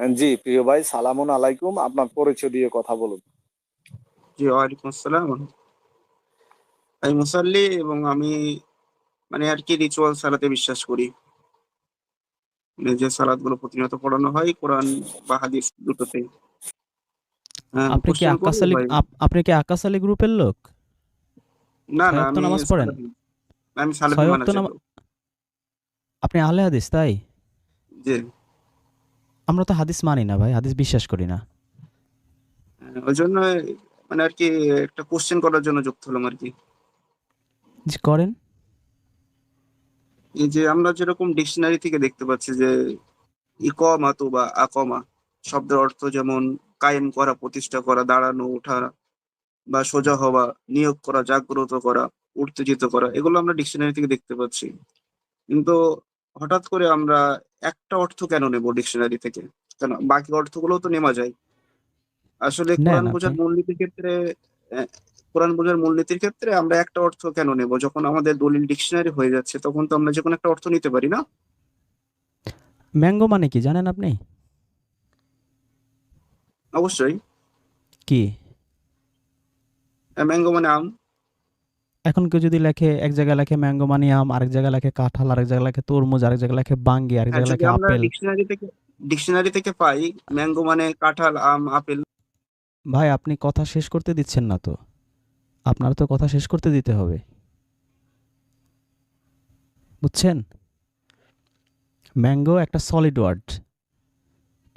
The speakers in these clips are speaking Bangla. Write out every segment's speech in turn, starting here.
জি প্রিয় ভাই সালামুন আলাইকুম। আপনার পরিচয় দিয়ে কথা বলুন। জি ওয়ালাইকুম আসসালাম। আমি মুসাল্লি এবং আমি মানে আর কি রিচুয়াল সালাতে বিশ্বাস করি। মানে যে সালাদগুলো প্রতিনিয়ত পড়ানো হয় কোরআন বা হাদিস দুটোতেই হ্যাঁ, আপনি কি আকাশ আলী আপনি কি আকাশ আলী গ্রুপের লোক? না না আমি নামাজ পড়েন? আমি লোক। আপনি আহলে হাদিস তাই? জি। আমরা তো হাদিস মানি না ভাই হাদিস বিশ্বাস করি না। হ্যাঁ, ওই জন্য মানে আর কি একটা কোশ্চেন করার জন্য যুক্ত হলাম আর কি। জি করেন। এই যে আমরা যেরকম ডিকশনারি থেকে দেখতে পাচ্ছি যে ইকমাতু বা আকমা শব্দের অর্থ যেমন কায়েম করা প্রতিষ্ঠা করা দাঁড়ানো ওঠা বা সোজা হওয়া নিয়োগ করা জাগ্রত করা উত্তেজিত করা এগুলো আমরা ডিকশনারি থেকে দেখতে পাচ্ছি। কিন্তু হঠাৎ করে আমরা একটা অর্থ কেন নেব ডিকশনারি থেকে? কেন? বাকি অর্থগুলো তো নেওয়া যায়। আসলে কোরআন। বোঝার মূলনীতির ক্ষেত্রে কোরআন বোঝার মূলনীতির ক্ষেত্রে আমরা একটা অর্থ কেন নেব? যখন আমাদের দলিল ডিকশনারি হয়ে যাচ্ছে তখন তো আমরা যে কোনো একটা অর্থ নিতে পারি না? ম্যাঙ্গো মানে কি জানেন আপনি? অবশ্যই। কি? ম্যাঙ্গো মানে আম। এখন কেউ যদি লেখে এক জায়গায় লেখে ম্যাঙ্গো মানে আম আরেক জায়গায় লেখে কাঁঠাল আরেক জায়গায় লেখে তরমুজ আরেক জায়গায় লেখে বাঙ্গি আরেক হ্যাঁ, জায়গায় লেখে আপেল। ডিকশনারি থেকে ডিকশনারি থেকে পাই ম্যাঙ্গো মানে কাঁঠাল আম আপেল। ভাই আপনি কথা শেষ করতে দিচ্ছেন না তো। আপনার তো কথা শেষ করতে দিতে হবে। বুঝছেন? ম্যাঙ্গো একটা সলিড ওয়ার্ড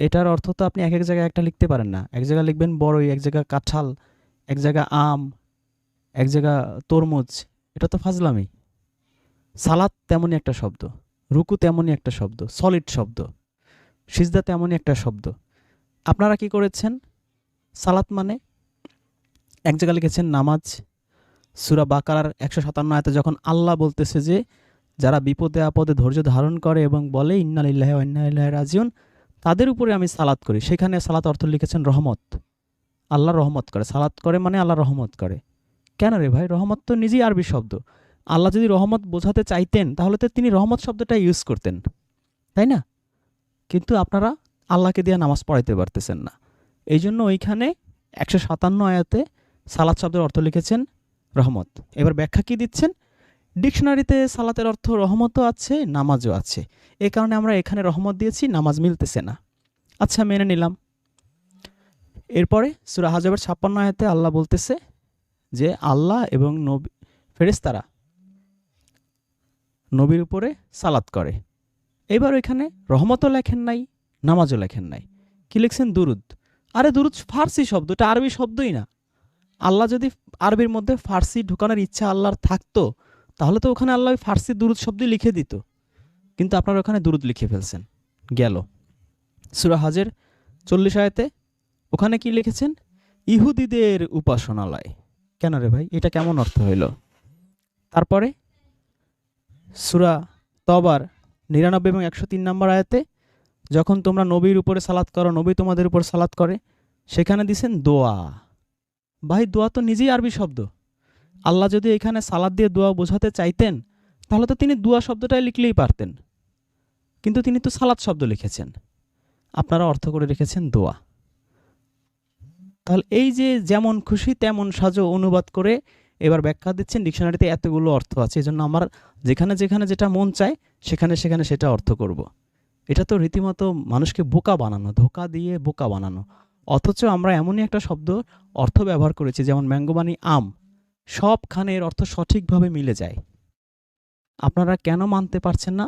এটার অর্থ তো আপনি এক এক জায়গায় একটা লিখতে পারেন না। এক জায়গায় লিখবেন বড়ই এক জায়গায় কাঁঠাল এক জায়গায় আম এক জায়গা তরমুজ, এটা তো ফাজলামি। সালাদ তেমনই একটা শব্দ, রুকু তেমনই একটা শব্দ সলিড শব্দ, সিজদা তেমনই একটা শব্দ। আপনারা কি করেছেন? সালাত মানে এক জায়গায় লিখেছেন নামাজ, সুরা বাকারার একশো সাতান্ন আয়তে যখন আল্লাহ বলতেছে যে, যারা বিপদে আপদে ধৈর্য ধারণ করে এবং বলে ইন্নালিল্লাহ ইন্নালিল্লাহ রাজিউন তাদের উপরে আমি সালাত করি। সেখানে সালাত অর্থ লিখেছেন রহমত। আল্লাহ রহমত করে। সালাত করে মানে আল্লাহ রহমত করে। কেন রে ভাই? রহমত তো নিজেই আরবি শব্দ। আল্লাহ যদি রহমত বোঝাতে চাইতেন, তাহলে তো তিনি রহমত শব্দটা ইউজ করতেন। তাই না? কিন্তু আপনারা আল্লাহকে দিয়ে নামাজ পড়াইতে পারতেছেন না। এই জন্য ওইখানে একশো সাতান্ন আয়াতে সালাত শব্দের অর্থ লিখেছেন রহমত। এবার ব্যাখ্যা কি দিচ্ছেন? ডিকশনারিতে সালাতের অর্থ রহমতও আছে, নামাজও আছে। এ কারণে আমরা এখানে রহমত দিয়েছি, নামাজ মিলতেছে না। আচ্ছা মেনে নিলাম। এরপরে সুরা ছাপ্পান্ন আয়াতে আল্লাহ বলতেছে যে আল্লাহ এবং নবী, ফেরেশতারা নবীর উপরে সালাত করে। এবার ওইখানে রহমতও লেখেন নাই, নামাজও লেখেন নাই। কি লিখছেন? দুরুদ। আরে দুরুদ ফার্সি শব্দ এটা আরবি শব্দই না। আল্লাহ যদি আরবির মধ্যে ফার্সি ঢুকানোর ইচ্ছা আল্লাহর থাকতো, তাহলে তো ওখানে আল্লাহ ফার্সি দুরুদ শব্দই লিখে দিত। কিন্তু আপনারা ওখানে দুরুদ লিখে ফেলছেন। গেল। সুরা হাজের চল্লিশ আয়াতে ওখানে কি লিখেছেন? ইহুদিদের উপাসনালয়। কেন রে ভাই? এটা কেমন অর্থ হইল? তারপরে সুরা তবার নিরানব্বই এবং একশো তিন নম্বর আয়াতে, যখন তোমরা নবীর উপরে সালাত করো, নবী তোমাদের উপর সালাত করে, সেখানে দিছেন দোয়া। ভাই, দোয়া তো নিজেই আরবি শব্দ। আল্লাহ যদি এখানে সালাদ দিয়ে দোয়া বোঝাতে চাইতেন, তাহলে তো তিনি দোয়া শব্দটাই লিখলেই পারতেন। কিন্তু তিনি তো সালাদ শব্দ লিখেছেন। আপনারা অর্থ করে রেখেছেন দোয়া। তাহলে এই যে যেমন খুশি, তেমন সাজো অনুবাদ করে এবার ব্যাখ্যা দিচ্ছেন। ডিকশনারিতে এতগুলো অর্থ আছে। এজন্য আমার যেখানে যেখানে যেটা মন চায়, সেখানে সেখানে সেটা অর্থ করব। এটা তো রীতিমতো মানুষকে বোকা বানানো, ধোকা দিয়ে বোকা বানানো। অথচ আমরা এমনই একটা শব্দ, অর্থ ব্যবহার করেছি, যেমন ম্যাঙ্গোবানি আম। সবখানে এর অর্থ সঠিকভাবে মিলে যায়। আপনারা কেন মানতে পারছেন না?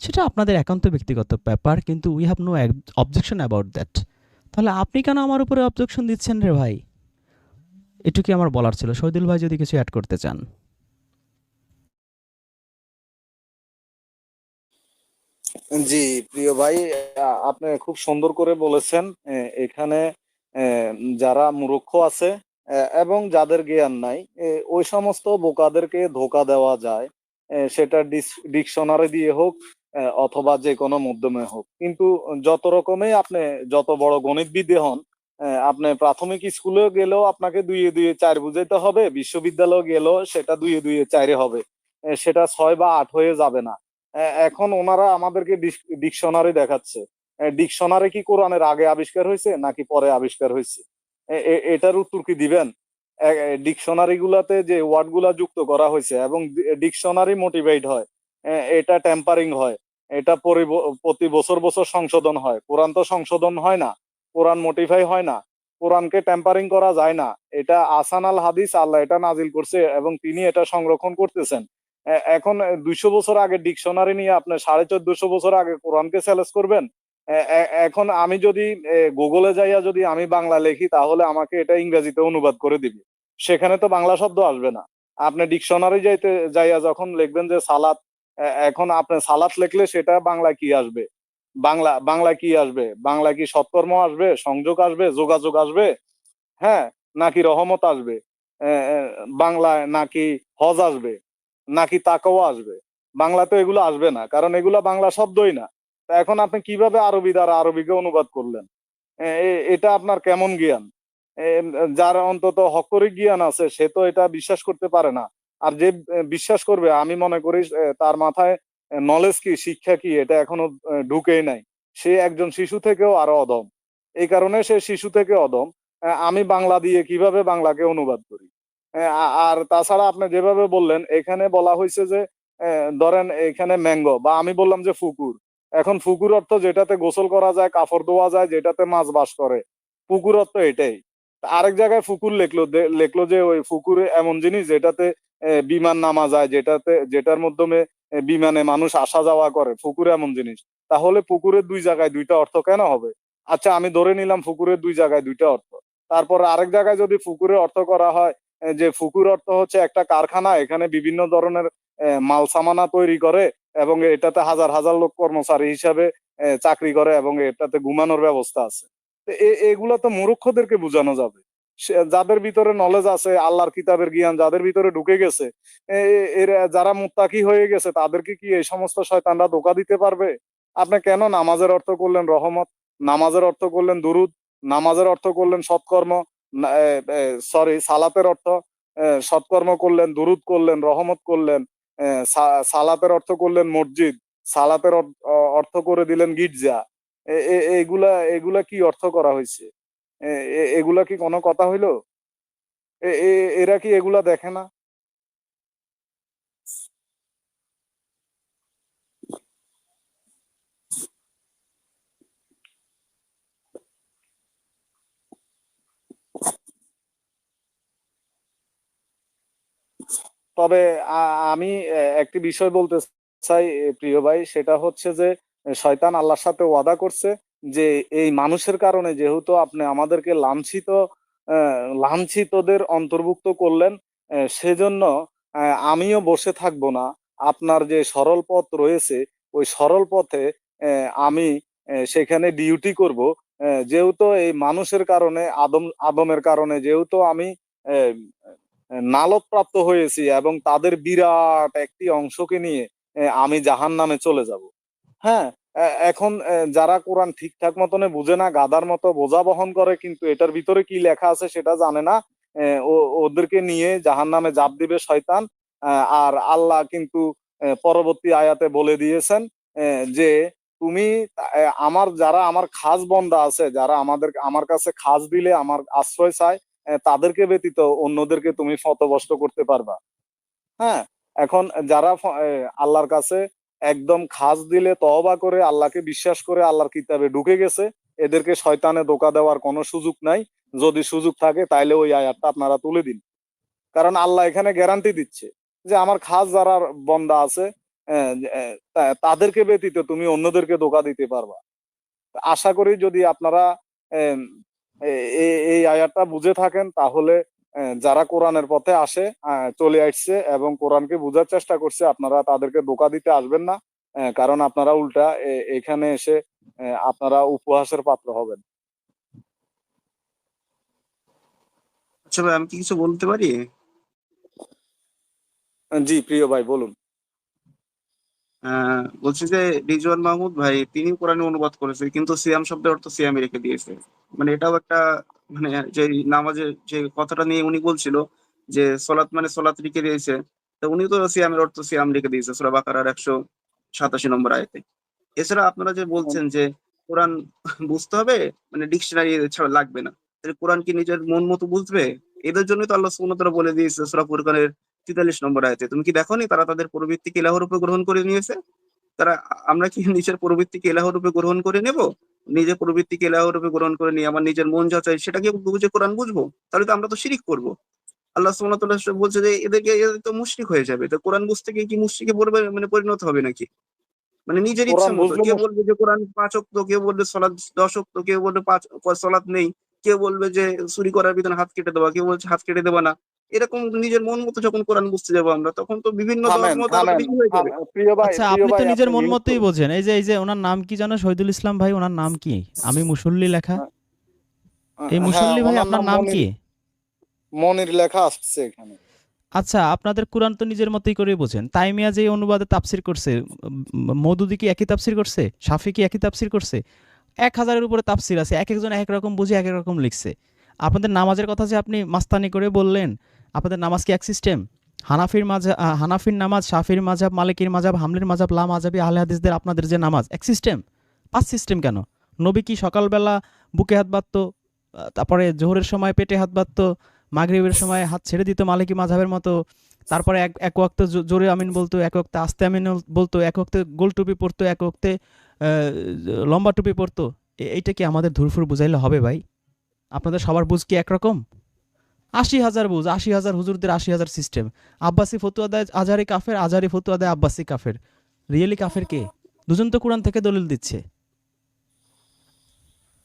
সেটা আপনাদের একান্ত ব্যক্তিগত ব্যাপার, কিন্তু we have no objection about that তাহলে আপনি কেন আমার উপরে অবজেকশন দিচ্ছেন রে ভাই? এটুকুই আমার বলার ছিল? শহীদুল ভাই যদি কিছু অ্যাড করতে চান। জি, প্রিয় ভাই আপনি খুব সুন্দর করে বলেছেন এখানে যারা মূর্খ আছে এবং যাদের জ্ঞান নাই ওই সমস্ত বোকাদেরকে ধোকা দেওয়া যায় সেটা ডিকশনারি দিয়ে হোক অথবা যে কোনো মাধ্যমে হোক। কিন্তু যত রকমই আপনি যত বড় গণিতবিদে হন আপনি প্রাথমিক স্কুলে গেলেও আপনাকে দুইয়ে দুইয়ে চার বুঝাইতে হবে, বিশ্ববিদ্যালয়ে গেলেও সেটা দুইয়ে দুইয়ে চারে হবে। সেটা ছয় বা আট হয়ে যাবে না। এখন ওনারা আমাদেরকে ডিকশনারি দেখাচ্ছে। ডিকশনারি কি কোরআনের আগে আবিষ্কার হয়েছে, নাকি পরে আবিষ্কার হয়েছে? এটার উত্তর কি দিবেন? ডিকশনারি গুলাতে যে ওয়ার্ডগুলা যুক্ত করা হয়েছে এবং ডিকশনারি মোটিভেট হয়। এটা টেম্পারিং হয়। এটা প্রতি বছর বছর সংশোধন হয়। কোরআন তো সংশোধন হয় না। কোরআন মোটিফাই হয় না। কোরআনকে টেম্পারিং করা যায় না। এটা আসান আল হাদিস, আল্লাহ এটা নাজিল করছে এবং তিনি এটা সংরক্ষণ করতেছেন। এখন দুইশো বছর আগে ডিকশনারি নিয়ে আপনি সাড়ে চোদ্দশো বছর আগে কোরআনকে চ্যালেঞ্জ করবেন? এখন আমি যদি গুগলে যাইয়া যদি আমি বাংলা লিখি, তাহলে আমাকে এটা ইংরেজিতে অনুবাদ করে দিবে। সেখানে তো বাংলা শব্দ আসবে না। আপনি ডিকশনারি যাইতে, যাইয়া যখন লিখবেন যে সালাত এখন আপনি সালাত লিখলে সেটা বাংলা কি আসবে? বাংলা বাংলা কি আসবে? বাংলা কি সৎকর্ম আসবে? সংযোগ আসবে? যোগাযোগ আসবে? হ্যাঁ নাকি রহমত আসবে? বাংলায় নাকি হজ আসবে? নাকি তাকাও আসবে? বাংলা তো এগুলো আসবে না, কারণ এগুলো বাংলা শব্দই না। এখন আপনি কীভাবে আরবি দ্বারা আরবিকে অনুবাদ করলেন? এটা আপনার কেমন জ্ঞান? যার অন্তত হকরি জ্ঞান আছে, সে তো এটা বিশ্বাস করতে পারে না। আর যে বিশ্বাস করবে, আমি মনে করি তার মাথায় নলেজ কি, শিক্ষা কি, এটা এখনও ঢুকেই নাই। সে একজন শিশু থেকেও আরও অদম এই কারণে সে শিশু থেকে অদম আমি বাংলা দিয়ে কীভাবে বাংলাকে অনুবাদ করি? আর তাছাড়া আপনি যেভাবে বললেন, এখানে বলা হয়েছে যে ধরেন এখানে ম্যাঙ্গো, বা আমি বললাম যে ফুকুর। এখন ফুকুর অর্থ যেটাতে গোসল করা যায় কাপড় ধোয়া যায়, যেটাতে মাছ বাস করে। পুকুর অর্থ এটাই। আরেক জায়গায় ফুকুর লেখলো লেখলো যে ওই ফুকুরে এমন জিনিস যেটাতে বিমান নামা যায় যেটাতে, যেটার মাধ্যমে বিমানে মানুষ আসা যাওয়া করে ফুকুর এমন জিনিস। তাহলে পুকুরের দুই জায়গায় দুইটা অর্থ কেন হবে? আচ্ছা আমি ধরে নিলাম ফুকুরের দুই জায়গায় দুইটা অর্থ। তারপর আরেক জায়গায় যদি ফুকুরের অর্থ করা হয় যে ফুকুর অর্থ হচ্ছে একটা কারখানা, এখানে বিভিন্ন ধরনের মাল সামানা তৈরি করে এবং এটাতে হাজার হাজার লোক কর্মচারী হিসাবে চাকরি করে এবং এটাতে ঘুমানোর ব্যবস্থা আছে। এগুলো তো মূর্খদেরকে বোঝানো যাবে। যাদের ভিতরে নলেজ আছে, আল্লাহর কিতাবের জ্ঞান যাদের ভিতরে ঢুকে গেছে, এ- এ- যারা মুত্তাকি হয়ে গেছে, তাদেরকে কি এই সমস্ত শয়তানরা ধোকা দিতে পারবে? আপনি কেন নামাজের অর্থ করলেন রহমত? নামাজের অর্থ করলেন দুরুদ? নামাজের অর্থ করলেন সৎকর্ম? সরি সালাতের অর্থ সৎকর্ম করলেন, দুরুদ করলেন, রহমত করলেন সালাতের অর্থ করলেন মসজিদ, সালাতের অর্থ করে দিলেন গির্জা। এগুলা এগুলা কি অর্থ করা হয়েছে? এগুলা কি কোনো কথা হইল? এরা কি এগুলা দেখে না? তবে আমি একটি বিষয় বলতে চাই প্রিয় ভাই, সেটা হচ্ছে যে শয়তান আল্লাহর সাথে ওয়াদা করছে। যে এই মানুষের কারণে যেহেতু আপনি আমাদেরকে লাঞ্ছিত লাঞ্ছিতদের অন্তর্ভুক্ত করলেন সেজন্য আমিও বসে থাকব না। আপনার যে সরল পথ রয়েছে ওই সরল পথে আমি সেখানে ডিউটি করব। যেহেতু এই মানুষের কারণে আদম আদমের কারণে যেহেতু আমি আহ, নালত প্রাপ্ত হয়েছি এবং তাদের বিরাট একটি অংশকে নিয়ে আমি জাহান নামে চলে যাব। হ্যাঁ এখন যারা কোরআন ঠিকঠাক মতনে বুঝে না, গাদার মতো বোঝা বহন করে, কিন্তু এটার ভিতরে কি লেখা আছে সেটা জানে না ওদেরকে নিয়ে জাহান নামে জাপ দিবে শয়তান আর আল্লাহ কিন্তু পরবর্তী আয়াতে বলে দিয়েছেন যে তুমি আমার যারা আমার খাস বন্দা আছে, যারা আমাদের, আমার কাছে খাস দিলে আমার আশ্রয় চায় তাদেরকে ব্যতীত অন্যদেরকে তুমি ফতবষ্ট করতে পারবা। হ্যাঁ এখন যারা আল্লাহর কাছে একদম খাস দিলে তওবা করে, আল্লাহকে বিশ্বাস করে আল্লাহর কিতাবে ঢুকে গেছে। এদেরকে শয়তানে ধোকা দেওয়ার কোনো সুযোগ নাই। যদি সুযোগ থাকে, তাইলে ওই আয়াতটা আপনারা তুলে দিন। কারণ আল্লাহ এখানে গ্যারান্টি দিচ্ছে যে, আমার খাস যারা বন্দা আছে তাদেরকে ব্যতীত তুমি অন্যদেরকে ধোকা দিতে পারবা। আশা করি যদি আপনারা এই আয়াতটা বুঝে থাকেন, তাহলে যারা কোরআনের পথে আসে চলে আসছে এবং কোরআনকে বোঝার চেষ্টা করছে আপনারা তাদেরকে ধোকা দিতে আসবেন না কারণ আপনারা উল্টা এখানে এসে আপনারা উপহাসের পাত্র হবেন। আচ্ছা ভাই আমি কি কিছু বলতে পারি? জি প্রিয় ভাই বলুন। বলছি যে রিজওয়ান মাহমুদ ভাই তিনি কোরআনে অনুবাদ করেছে কিন্তু সিয়াম শব্দের অর্থ সিয়ামে রেখে দিয়েছে। মানে এটাও একটা মানে যে নামাজের যে কথাটা নিয়ে উনি বলছিল যে সলাৎ মানে সলাৎ রেখে দিয়েছে, তো উনি তো সিয়ামের অর্থ সিয়াম রেখে দিয়েছে, সূরা বাকারার একশো সাতাশি নম্বর আয়তে। এছাড়া আপনারা যে বলছেন যে কোরআন বুঝতে হবে মানে ডিকশনারি ছাড়া লাগবে না। কোরআন কি নিজের মন মতো বুঝবে? এদের জন্য তো আল্লাহ সুবহানাহু বলে দিয়েছে সূরা ফুরকানের 43 নম্বর আয়তে। তুমি কি দেখোনি তারা তাদের প্রবৃত্তিকে ইলাহর রূপে গ্রহণ করে নিয়েছে? তারা আমরা কি নিজের প্রবৃত্তিকে ইলাহর রূপে গ্রহণ করে নেব? নিজের প্রবৃত্তিকে রূপে গ্রহণ করে নিয়ে আমার নিজের মন যা চাই সেটাকে বুঝে কোরআন বুঝব তাহলে তো আমরা তো শিরিক করব। আল্লাহ ওয়া বলছে যে এদেরকে এদের তো মুশরিক হয়ে যাবে। তো কোরআন বুঝতে গিয়ে কি মুশরিকে পড়বে মানে পরিণত হবে নাকি? মানে নিজের ইচ্ছা মতো। কেউ বলবে যে কোরআন পাঁচ অক্ত কেউ বলবে সলাদ দশ অক্ত কেউ বলবে পাঁচ সলাদ নেই। কেউ বলবে যে চুরি করার বিধান হাত কেটে দেওয়া কেউ বলছে হাত কেটে দেওয়া না। এরকম নিজের মন মতো যখন কোরআন বুঝতে যাব আমরা তখন তো বিভিন্ন হয়ে আচ্ছা আপনি তো নিজের মন মতোই। বোঝেন। এই যে এই যে ওনার নাম কি জানো শহীদুল ইসলাম ভাই? ওনার নাম কি? আমি মুসল্লি লেখা। এই হ্যাঁ, মুসল্লি ভাই আপনার নাম কি? মনির লেখা আসছে এখানে। আচ্ছা আপনাদের কোরআন তো নিজের মতোই করে বোঝেন। তাইমিয়া যে অনুবাদে তাফসির করছে মওদুদি কি একই তাফসির করছে? শাফি কি একই তাফসির করছে? এক হাজারের উপরে তাফসির আছে এক একজন এক রকম বুঝে এক এক রকম লিখছে। আপনাদের নামাজের কথা যে আপনি মাস্তানি করে বললেন, আপনাদের নামাজ কি এক সিস্টেম হানাফির মাজা হানাফির নামাজ, শাফির মাজাব মালিকির মাজাব হামলির মাজাব লা মাজাবি আহলে হাদিসদের আপনাদের যে নামাজ, এক সিস্টেম পাঁচ সিস্টেম কেন? নবী কি সকালবেলা বুকে হাত বাঁধতো তারপরে জোহরের সময় পেটে হাত বাঁধতো, মাগরিবের সময় হাত ছেড়ে দিত মালিকি মাঝাবের মতো, তারপরে এক এক ওয়াক্ত জোরে আমিন বলতো, এক ওয়াক্তে আস্তে আমিন বলতো, এক ওয়াক্তে গোল টুপি পরতো, এক ওয়াক্তে লম্বা টুপি পরতো। এইটা কি আমাদের ধুরফুর বুঝাইলে হবে ভাই? আপনাদের সবার বুঝ কি একরকম? আশি হাজার বুঝ আশি হাজার হুজুরদের আশি হাজার সিস্টেম আব্বাসি ফতুয়া দেয় আজারি কাফের আজারি ফতুয়া দেয় আব্বাসি কাফের। রিয়েলি কাফের কে? দুজন তো কোরআন থেকে দলিল দিচ্ছে।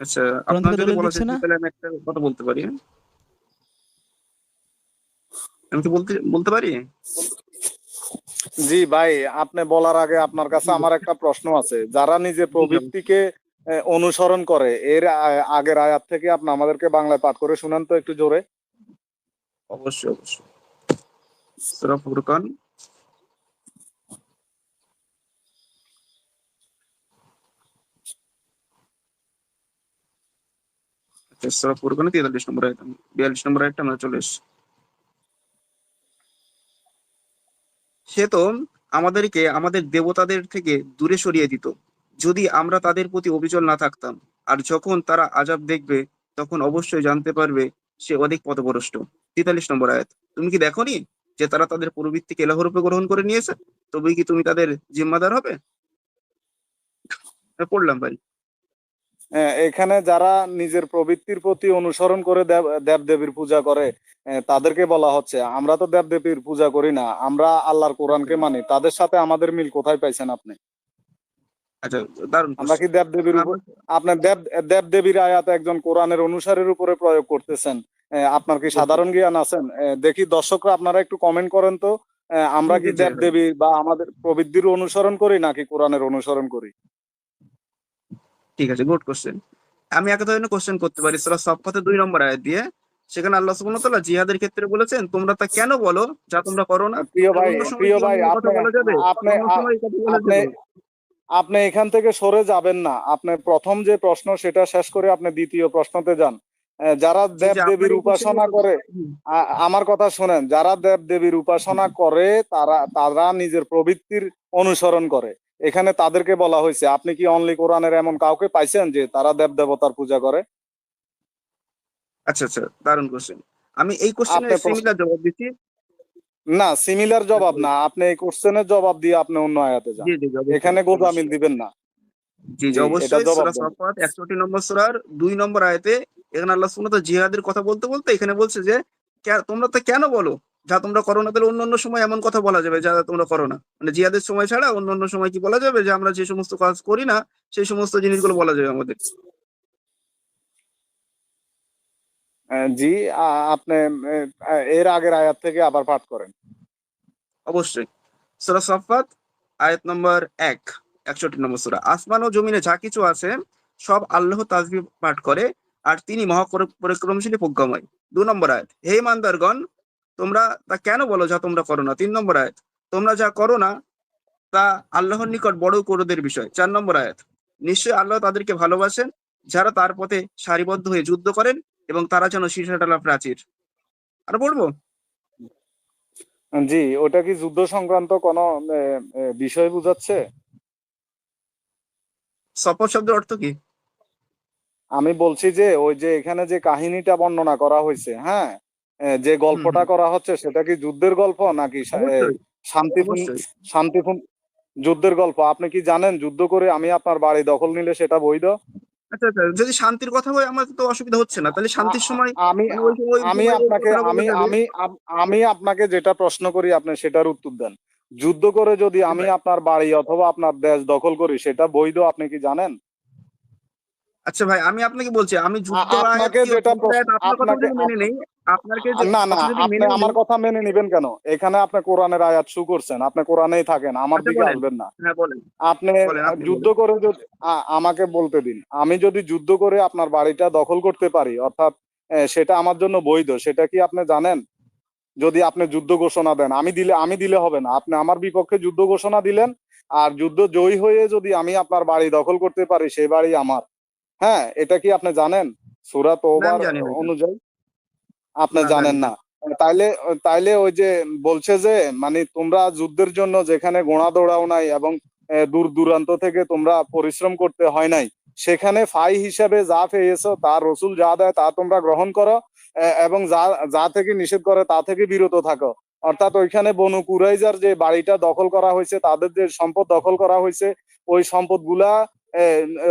আচ্ছা কোরআন যদি বলা যায় না? তাহলে আমি একটা কথা বলতে পারি হ্যাঁ? আমি কি বলতে বলতে পারি? জি ভাই আপনি বলার আগে আপনার কাছে আমার একটা প্রশ্ন আছে। যারা নিজে প্রবৃত্তিকে অনুসরণ করে এর আগের আয়াত থেকে আপনি আমাদেরকে বাংলায় পাঠ করে শুনান তো একটু জোরে। অবশ্যই অবশ্যই। সূরা ফুরকান। আচ্ছা সূরা ফুরকানে 43 নম্বর আয়াত 42 নম্বর আয়াতটা আমরা চলে এসেছি। সে তো আমাদেরকে, আমাদের দেবতাদের থেকে দূরে সরিয়ে দিত। যদি আমরা তাদের প্রতি অবিচল না থাকতাম, আর যখন তারা আজাব দেখবে, তখন অবশ্যই জানতে পারবে সে অধিক পথভ্রষ্ট তেতাল্লিশ নম্বর আয়াত। তুমি কি দেখোনি যে তারা তাদের প্রবৃত্তিকে এলাহরূপে গ্রহণ করে নিয়েছে? তবে কি তুমি তাদের জিম্মাদার হবে? পড়লাম ভাই। এখানে যারা নিজের প্রবৃত্তির প্রতি অনুসরণ করে দেব দেব দেবীর পূজা করে তাদেরকে বলা হচ্ছে আমরা তো দেব দেবীর পূজা করি না আমরা আল্লাহর কোরআনকে মানি। তাদের সাথে আমাদের মিল কোথায় পাইছেন আপনি? আচ্ছা আমরা কি দেব দেবীর উপর আপনার দেব দেব দেবীর আয়াত একজন কোরআনের অনুসারীর উপরে প্রয়োগ করতেছেন। আপনার কি সাধারণ জ্ঞান আছেন? দেখি দর্শকরা আপনারা একটু কমেন্ট করেন তো। আমরা কি জি, জি, দেব দেবী বা আমাদের প্রবৃত্তির অনুসরণ করি নাকি কোরআনের অনুসরণ করি? ঠিক আছে গুড কোশ্চেন আমি একটা ধরনের কোশ্চেন করতে পারি সূরা সফফাতে দুই নম্বর আয়াত দিয়ে। সেখানে আল্লাহ সুবহানাহু ওয়া তাআলা জিহাদের ক্ষেত্রে বলেছেন তোমরা তা কেন বলো যা তোমরা করো না? প্রিয় ভাই প্রিয় ভাই আপনি আপনি কথা আপনি এখান থেকে সরে যাবেন না। আপনি প্রথম যে প্রশ্ন সেটা শেষ করে আপনি দ্বিতীয় প্রশ্নতে যান। যারা দেব দেবীর উপাসনা করে আমার কথা শোনেন যারা দেব দেবীর উপাসনা করে তারা তারা নিজের প্রবৃত্তির অনুসরণ করে। এখানে তাদেরকে বলা হয়েছে আপনি কি অনলি কোরআনের এমন কাউকে পাইছেন যে তারা দেব দেবতার পূজা করে? আচ্ছা আচ্ছা দারুণ কোশ্চেন আমি এই কোশ্চেনের সিমিলার জবাব দিচ্ছি? না সিমিলার জবাব না আপনি এই কোশ্চেনের জবাব দিয়ে আপনি অন্য আয়াতে যান। এখানে গোজামিল। দিবেন না। জি জি অবশ্যই সূরা। সফাত 61 নম্বর সূরার 2 নম্বর আয়াতে এখানে আল্লাহ সুবহানাহু জিহাদের কথা বলতে বলতে এখানে বলছে যে তোমরা তো কেন বলো? যা তোমরা করো না তাহলে অন্য অন্য সময় এমন কথা বলা যাবে যা তোমরা করো না। মানে জিয়াদের সময় ছাড়া অন্য অন্য সময় কি বলা যাবে? যে আমরা যে সমস্ত কাজ করি না সেই সমস্ত জিনিসগুলো বলা যাবে আমাদের। আহ, জি আপনি এর আগের আয়াত থেকে আবার পাঠ করেন। অবশ্যই। সূরা সফাত আয়াত নম্বর 1 61 নম্বর সূরা। আসমান ও জমিনে যা কিছু আছে সব আল্লাহ তাসবিহ পাঠ করে আর তিনি মহাপরিক্রমশীলী প্রজ্ঞাময়। দু নম্বর আয়াত হে ইমানদারগণ তোমরা তা কেন বলো যা তোমরা করো না? তিন নম্বর আয়াত তোমরা যা করো না তা আল্লাহর নিকট বড় করদের বিষয়। চার নম্বর আয়াত নিশ্চয়ই আল্লাহ তাদেরকে ভালোবাসেন যারা তার পথে সারিবদ্ধ হয়ে যুদ্ধ করেন এবং তারা যেন শীর্ষাটালা প্রাচীর। আর বলব জি ওটা কি যুদ্ধ সংক্রান্ত কোনো বিষয় বুঝাচ্ছে? সফর শব্দের অর্থ কি? আমি বলছি যে ওই যে এখানে যে কাহিনীটা বর্ণনা করা হয়েছে হ্যাঁ? যে গল্পটা করা হচ্ছে সেটা কি যুদ্ধের গল্প নাকি শান্তিপূর্ণ শান্তিপূর্ণ যুদ্ধের গল্প? আপনি কি জানেন যুদ্ধ করে আমি আপনার বাড়ি দখল নিলে সেটা বৈধ? আচ্ছা আচ্ছা যদি শান্তির কথা হয় আমার তো অসুবিধা হচ্ছে না। তাহলে শান্তির সময় আমি মানে ওই ওই আমি আপনাকে আমি আমি আমি আপনাকে যেটা প্রশ্ন করি আপনি সেটার উত্তর দেন। যুদ্ধ করে যদি আমি আপনার বাড়ি অথবা আপনার দেশ দখল করি সেটা বৈধ আপনি কি জানেন? আচ্ছা ভাই আমি আপনাকে বলছি আমি আপনাকে যেটা আপনাকে- মেনে নেই। আপনাকে না না আপনি আমার কথা মেনে নিবেন কেন? এখানে আপনি কোরআনের আয়াত শু করছেন আপনি কোরআনেই থাকেন আমার আচ্ছা, দিকে আসবেন না। হ্যাঁ আপনি যুদ্ধ করে যদি আমাকে বলতে দিন। আমি যদি যুদ্ধ করে আপনার বাড়িটা দখল করতে পারি অর্থাৎ সেটা আমার জন্য বৈধ সেটা কি আপনি জানেন? যদি আপনি যুদ্ধ ঘোষণা দেন আমি দিলে আমি দিলে হবে না। আপনি আমার বিপক্ষে যুদ্ধ ঘোষণা দিলেন আর যুদ্ধ জয়ী হয়ে যদি আমি আপনার বাড়ি দখল করতে পারি সেই বাড়ি আমার। হ্যাঁ এটা কি আপনি জানেন? সুরা তোবার। অনুযায়ী? আপনি জানেন না। তাইলে তাইলে ওই যে বলছে যে মানে তোমরা যুদ্ধের জন্য যেখানে গোড়া দৌড়াও নাই এবং দূর দূরান্ত থেকে তোমরা পরিশ্রম করতে হয় নাই সেখানে ফাই হিসাবে যা পেয়েছ তার রসুল যা দেয় তা তোমরা গ্রহণ করো এবং যা যা থেকে নিষেধ করে তা থেকে বিরত থাকো। অর্থাৎ ওইখানে বনু কুরাইজার যে বাড়িটা দখল করা হয়েছে তাদের যে সম্পদ দখল করা হয়েছে ওই সম্পদগুলা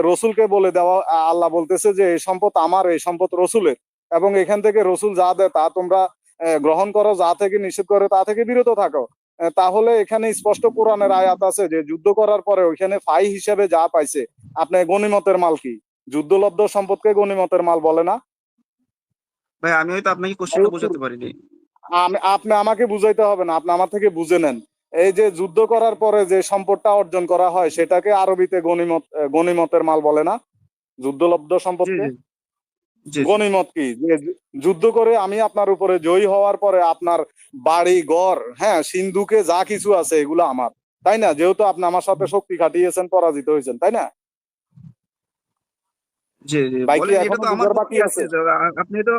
রসুলকে বলে দেওয়া আল্লাহ বলতেছে যে এই সম্পদ আমার এই সম্পদ রসুলের। এবং এখান থেকে রসুল যা দেয় তা তোমরা গ্রহণ করো যা থেকে নিষেধ করে তা থেকে বিরত থাকো। তাহলে এখানে স্পষ্ট কোরআনের আয়াত আছে যে যুদ্ধ করার পরে ওইখানে ফাই হিসেবে যা পাইছে আপনি গণিমতের মাল কি? যুদ্ধলব্ধ সম্পদকে গণিমতের মাল বলে না? ভাই আমি হয়তো আপনাকে কোশ্চেনটা বোঝাতে পারিনি। আমি আপনি আমাকে বুঝাইতে হবে না আপনি আমার থেকে বুঝে নেন। এই যে যুদ্ধ করার পরে যে সম্পদটা অর্জন করা হয় সেটাকে আরবিতে গণিমত গণিমতের মাল বলে না? যুদ্ধলব্ধ জি গণিমত কি? যে যুদ্ধ করে আমি আপনার উপরে জয়ী হওয়ার পরে আপনার বাড়ি ঘর হ্যাঁ সিন্ধুকে যা কিছু আছে এগুলো আমার তাই না? যেহেতু আপনি আমার সাথে শক্তি খাটিয়েছেন পরাজিত হয়েছেন তাই না? জি জি বাকি আছে? আপনি তো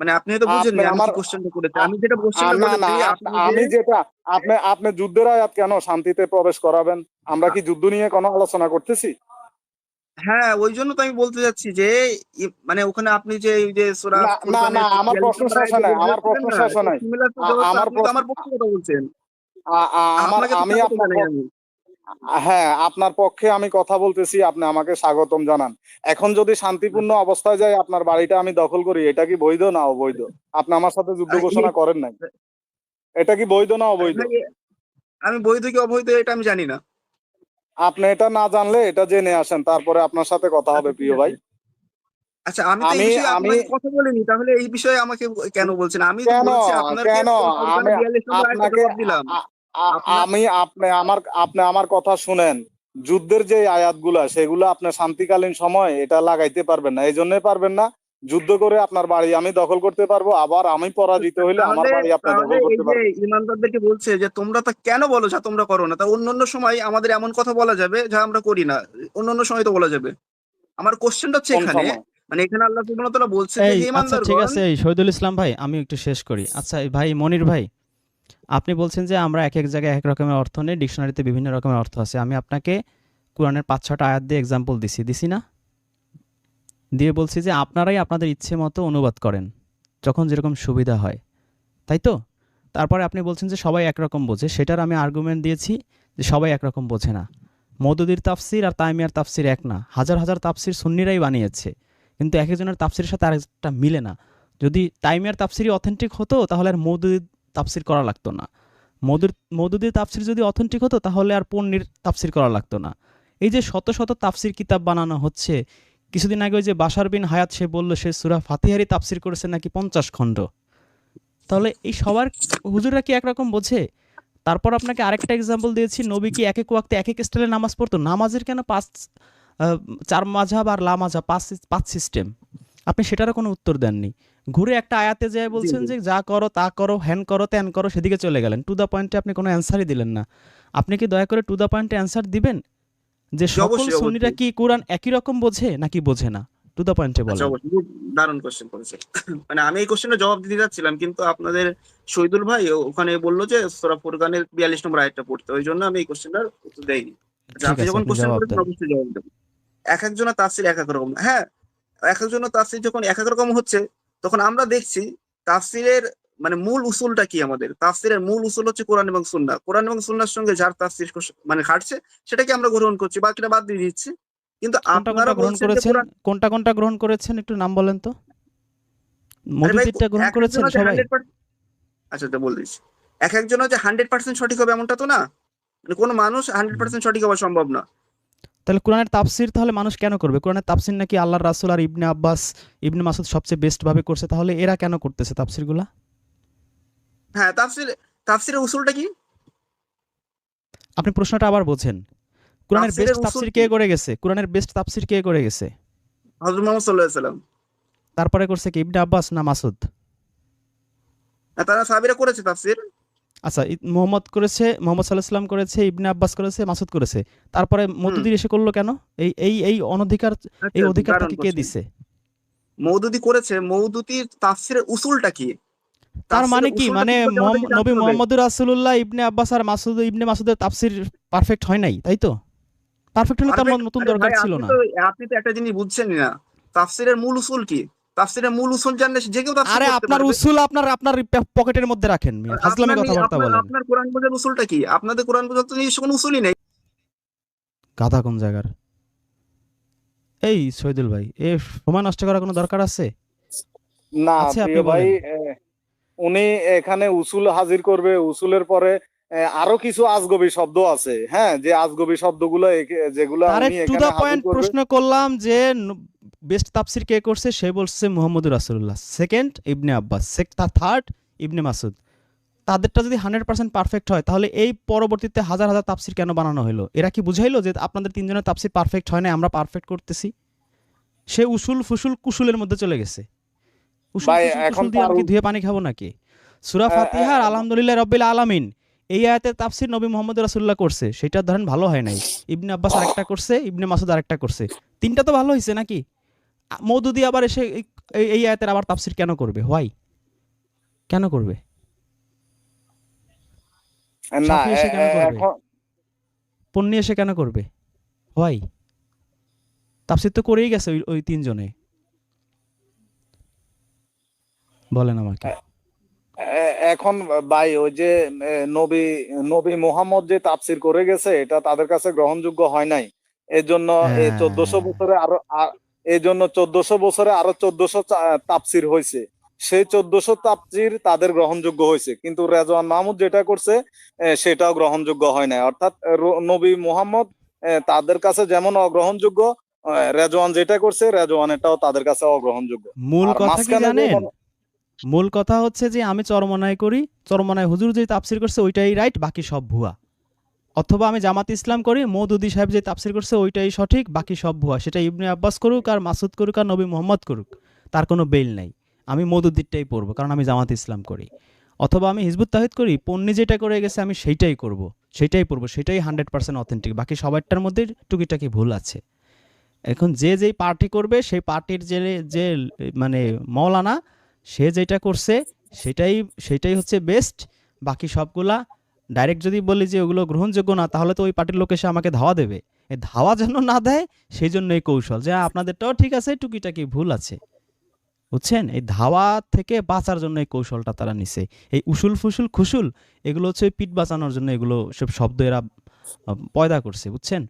মানে আপনি তো আপনি আমার- কোশ্চেনটা করেছি। আমি যেটা কোশ্চেনটা আ- না না বলেছি আপ- আপনি আমি যেটা আপনি আপনি যুদ্ধের আয়াত কেন শান্তিতে প্রবেশ করাবেন? আমরা কি যুদ্ধ নিয়ে কোনো আলোচনা করতেছি? হ্যাঁ ওই জন্য তো আমি বলতে যাচ্ছি যে মানে ওখানে আপনি যে এই যে সূরা না, না, আমার প্রশ্ন শেষ নাই, আমার প্রশ্ন শেষ নাই। আমার আমার পক্ষে কথা বলছেন। আপনার আমি হ্যাঁ আপনার পক্ষে আমি কথা বলতেছি আপনি আমাকে স্বাগতম জানান। এখন যদি শান্তিপূর্ণ অবস্থায় যায় আপনার বাড়িটা আমি দখল করি এটা কি বৈধ না অবৈধ? আপনি আমার সাথে যুদ্ধ ঘোষণা করেন নাই। এটা কি বৈধ না অবৈধ? আমি বৈধ কি অবৈধ এটা আমি জানি না। আপনি এটা না জানলে এটা জেনে আসেন তারপরে আপনার সাথে কথা হবে আচ্ছা, প্রিয় ভাই। আচ্ছা আমি আমি- আমি- কথা বলিনি তাহলে এই বিষয়ে আমাকে কেন বলছেন? আমি কেন? কেন? আমি আপনাকে দিলাম। আমি আপনি আমার আপনি আমার কথা শুনেন। যুদ্ধের যে আয়াতগুলা সেগুলো আপনি শান্তিকালীন সময় এটা লাগাইতে পারবেন না। এই জন্যই পারবেন না। যুদ্ধ করে আপনার বাড়ি আমি দখল করতে পারব আবার আমি পরাজিত হইলে আমার বাড়ি আপনি দখল করতে যে পারবেন। ইমানদারদেরকে বলছে যে তোমরা তা কেন বলো যা তোমরা করো না? তা অন্যান্য সময় আমাদের এমন কথা বলা যাবে যা আমরা করি না। অন্যান্য সময় তো বলা যাবে। আমার কোশ্চেনটা হচ্ছে এখানে মানে এখানে আল্লাহ সুবহানাহু ওয়া তাআলা বলছে যে আচ্ছা ঠিক আছে শহীদুল ইসলাম ভাই আমি একটু শেষ করি। আচ্ছা ভাই মনির ভাই আপনি বলছেন যে আমরা এক এক জায়গায় এক রকমের অর্থ নেই, ডিকশনারিতে বিভিন্ন রকমের অর্থ আছে। আমি আপনাকে কোরআনের পাঁচ ছটা আয়াত দিয়ে এক্সাম্পল দিছি। দিছি না? দিয়ে বলছি যে আপনারাই আপনাদের ইচ্ছে মতো অনুবাদ করেন, যখন যেরকম সুবিধা হয়। তাই তো? তারপরে আপনি বলছেন যে সবাই একরকম বোঝে। সেটার আমি আর্গুমেন্ট দিয়েছি যে সবাই একরকম বোঝে না। মৌদুদির তাফসির আর তাইমিয়ার তাফসির এক না। হাজার হাজার তাফসির সুন্নিরাই বানিয়েছে, কিন্তু এক একজনের তাফসিরের সাথে আরেকটা মিলে না। যদি তাইমিয়ার তাফসিরই অথেন্টিক হতো, তাহলে আর মৌদুদির তাফসির করা লাগতো না। মৌদুর মৌদুদির তাফসির যদি অথেন্টিক হতো, তাহলে আর পণ্যের তাফসির করা লাগতো না। এই যে শত শত তাফসির কিতাব বানানো হচ্ছে, কিছুদিন আগে ওই যে বাশার বিন হায়াত সে বলল, সে সুরা ফাতিহারি তাফসির করেছে নাকি পঞ্চাশ খণ্ড। তাহলে এই সবার হুজুররা কি একরকম বোঝে? তারপর আপনাকে আরেকটা এক্সাম্পল দিয়েছি, নবী কি এক এক ওয়াক্তে এক এক স্টাইলে নামাজ পড়তো? নামাজের কেন পাঁচ চার মাঝাব আর লা মাঝাব পাঁচ পাঁচ সিস্টেম আপনি সেটারও কোনো উত্তর দেননি। ঘুরে একটা আয়াতে যায় বলছেন যে যা করো তা করো হ্যান করো ত্যান করো সেদিকে চলে গেলেন। টু দ্য পয়েন্টে আপনি কোনো অ্যান্সারই দিলেন না। আপনি কি দয়া করে টু দ্য পয়েন্টে অ্যান্সার দিবেন? যে সকল সুন্নিরা কি কোরআন একই রকম বোঝে নাকি বোঝে না? টু দ্য পয়েন্টে বলেন। দারুণ কোশ্চেন করেছে মানে আমি এই কোশ্চেনের জবাব দিতে যাচ্ছিলাম কিন্তু আপনাদের শহীদুল ভাই ওখানে বলল যে সূরা ফুরকানের 42 নম্বর আয়াতটা পড়তে। ওই জন্য আমি এই কোশ্চেনটার উত্তর দেইনি। আচ্ছা, আপনি যখন কোশ্চেন দেন। অবশ্যই জবাব দেবেন। এক একজনের তাফসির এক এক রকম। হ্যাঁ এক একজনের তাফসির যখন এক এক রকম হচ্ছে তখন আমরা দেখছি তাফসিরের মানে মূল উসুলটা কি আমাদের? তাফসিরের মূল উসুল হচ্ছে কোরআন এবং সুন্নাহ। কোরআন এবং সুন্নার সঙ্গে যার তাফসির মানে খাটছে সেটাকে আমরা গ্রহণ করছি বাকিটা বাদ দিয়ে দিচ্ছি। কিন্তু আপনারা গ্রহণ করেছেন? কোনটা কোনটা গ্রহণ করেছেন? একটু নাম বলেন তো। আরে গ্রহণ করেছেন সবাই? আচ্ছা তো বল দিচ্ছি। এক একজন যে হান্ড্রেড পার্সেন্ট সঠিক হবে এমনটা তো না? মানে কোনো মানুষ হান্ড্রেড পার্সেন্ট সঠিক হওয়া সম্ভব না। তাহলে কোরআনের তাফসির তাহলে মানুষ কেন করবে? কোরআনের তাফসির নাকি আল্লাহর রাসূল আর ইবনে আব্বাস ইবনে মাসুদ সবচেয়ে বেস্ট ভাবে করছে। তাহলে এরা কেন করতেছে তাফসিরগুলা? হ্যাঁ তাফসির তাফসিরের উসুলটা কি? আপনি প্রশ্নটা আবার বোঝেন। কোরআনের বেস্ট তাফসির কে? করে গেছে? কোরআনের বেস্ট তাফসির কে করে গেছে? হজরত মোহাম্মদ সাল্লাহ সাল্লাম। তারপরে করছে কি? ইবনে আব্বাস না মাসুদ? হ্যাঁ, তারা সাবিরা করেছে তাফসির। আচ্ছা মোহাম্মদ করেছে মোহাম্মদ সাল্লাহ সাল্লাম করেছে ইবনে আব্বাস করেছে মাসুদ করেছে। তারপরে মধুদির এসে করল কেন? এই এই এই অনধিকার এই আচ্ছা, অধিকার দারুণ তাকে কে দিছে? মৌদুদি করেছে মৌদুদির তাফসিরের উসুলটা কি? তার মানে কি? মানে মোহাম্মদ- নবী হবে। রাসূলুল্লাহ ইবনে আব্বাস আর মাসুদ ইবনে মাসুদের তাফসির পারফেক্ট হয় নাই তাই তো? পারফেক্ট হলে তো Perfect- আমার নতুন দরকার ছিল না। আপনি তো একটা জিনিস বুঝছেন না। তাফসিরের মূল উসুল কি? তাফসিরের মূল উসুল জানলে যে কেউ তাফসির আরে আপনার উসুল আপনার আপনার পকেটের মধ্যে রাখেন মিয়া। ফাজলামি কথাবার্তা বলেন। আপনার কোরআন বোঝার উসুলটা কি? আপনাদের কোরআন বোঝার তো নিজস্ব কোনো উসুলই নেই। গাধা কোন জায়গার? এই শহীদুল ভাই এ সময় নষ্ট করার কোনো দরকার আছে? না প্রিয় ভাই উনি এখানে উসুল হাজির করবে। উসুলের পরে আরও কিছু আজগবি শব্দ আছে হ্যাঁ? যে আজগবি শব্দগুলো একে- যেগুলো টু দা পয়েন্ট প্রশ্ন করলাম যে বেস্ট তাফসির কে করছে? সে বলছে মুহাম্মদুর রাসূলুল্লাহ। Second Ibn Abbas. Third Ibn Masud. তাদেরটা যদি হান্ড্রেড পার্সেন্ট পারফেক্ট হয় তাহলে এই পরবর্তীতে হাজার হাজার তাফসির কেন বানানো হলো? এরা কি বুঝাইলো যে আপনাদের তিনজনের তাফসির পারফেক্ট হয় না আমরা পারফেক্ট করতেছি? সে উসুল ফুসুল কুসুলের মধ্যে চলে গেছে। উসুল ফুসুল দিয়ে আমি কি ধুয়ে পানি খাব নাকি? সূরা ফাতিহার আলহামদুলিল্লাহ রাব্বিল আলামিন। এই আয়াতের তাফসির নবী মোহাম্মদ রাসুল্লাহ করছে। সেটা ধরেন ভালো হয় নাই। ইবনে আব্বাস আরেকটা করছে ইবনে মাসুদ আরেকটা করছে। তিনটা তো ভালো হয়েছে নাকি? মওদুদি আবার এসে এই- আয়াতের আবার তাফসির কেন করবে? হোয়াই কেন করবে? সাফি এসে কেন করবে? হোয়াই তাফসির তো করেই গেছে ওই তিনজনে। বলেন আমাকে। এখন ভাই ওই যে নবী নবী মোহাম্মদ যে তাফসির করে গেছে এটা তাদের কাছে গ্রহণযোগ্য হয় নাই। এর জন্য এই হ্যাঁ। চোদ্দশো বছরে আরও এই জন্য চোদ্দশো বছরে আরও চোদ্দশো তাপসির হয়েছে। সেই চোদ্দশো তাপসির তাদের গ্রহণযোগ্য হয়েছে। কিন্তু রেজওয়ান মাহমুদ যেটা করছে সেটাও গ্রহণযোগ্য হয় নাই। অর্থাৎ নবী মোহাম্মদ তাদের কাছে যেমন অগ্রহণযোগ্য রেজওয়ান যেটা করছে রেজওয়ানেরটাও তাদের কাছে অগ্রহণযোগ্য। মূল কথা কি জানেন? মূল কথা হচ্ছে যে আমি চরমনায় করি চরমনায় হুজুর যে তাফসির করছে ওইটাই রাইট বাকি সব ভুয়া। অথবা আমি জামাত ইসলাম করি, মৌদুদি সাহেব যে তাফসির করছে ওইটাই সঠিক, বাকি সব ভুয়া। সেটা ইবনে আব্বাস করুক আর মাসুদ করুক আর নবী মোহাম্মদ করুক, তার কোনো বেল নাই। আমি মৌদুদিরটাই পড়ব, কারণ আমি জামাত ইসলাম করি। অথবা আমি হিজবুত তাহিদ করি পণ্যি যেটা করে গেছে আমি সেইটাই করব সেটাই পড়ব, সেটাই হান্ড্রেড পার্সেন্ট অথেন্টিক। বাকি সবারটার মধ্যে টুকিটাকি ভুল আছে। এখন যে যেই পার্টি করবে, সেই পার্টির যে যে মানে মৌলানা, সে যেটা করছে, সেটাই সেটাই হচ্ছে বেস্ট বাকি সবগুলা ডাইরেক্ট যদি বলি যে ওগুলো গ্রহণযোগ্য না, তাহলে তো ওই পার্টির লোক এসে আমাকে ধাওয়া দেবে। এই ধাওয়া যেন না দেয় সেই জন্য এই কৌশল যে আপনাদেরটাও ঠিক আছে, টুকিটাকি ভুল আছে। বুঝছেন? এই ধাওয়া থেকে বাঁচার জন্য এই কৌশলটা তারা নিছে। এই উসুল ফুসুল খুসুল, এগুলো হচ্ছে পিঠ বাঁচানোর জন্য এগুলো সব শব্দ এরা পয়দা করছে। বুঝছেন?